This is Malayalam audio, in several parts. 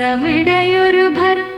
മാത്രമിടയൊരു ഭർത്താവ്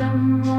come.